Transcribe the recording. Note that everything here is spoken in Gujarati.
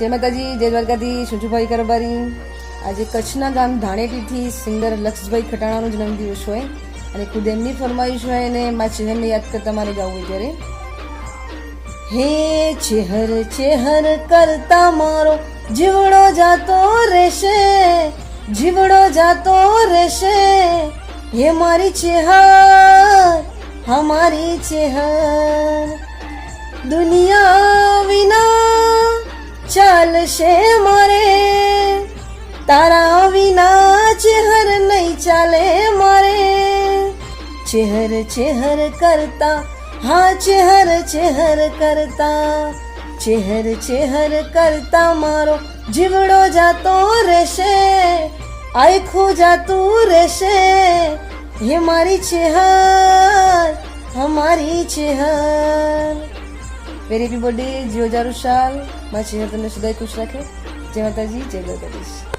જય માતાજી, જય દ્વારકાથી શુજુભાઈ કારોબારી. આજે કચ્છના ગામ ધાણેટીથી સિંગર લક્ષભાઈ ખટાણાનો જન્મદિવસ હોય અને ખુદ એમની ફરમાઈશ હોય અને મા ચહેરને યાદ કરતા મારે ગાવું ત્યારે. હે ચેહર ચેહર કરતા મારો જીવડો જાતો રહેશે, જીવડો જાતો રહેશે. હે મારી ચેહર હમારી ચેહર. દુનિયા ચાલશે મારે. તારા વિના ચેહર નહીં ચાલે મારે. ચેહર ચેહર કરતા, હા, ચેહર ચેહર કરતા. ચેહર ચેહર કરતા મારો જીવડો જાતો રહેશે. આખું જાતું રહેશે. હે મારી Chehar હમારી Chehar. May everybody, Jio Jarushal, Machinyatana Sudai Kush Rakhe, Jai Mataji, Jai Bangladesh.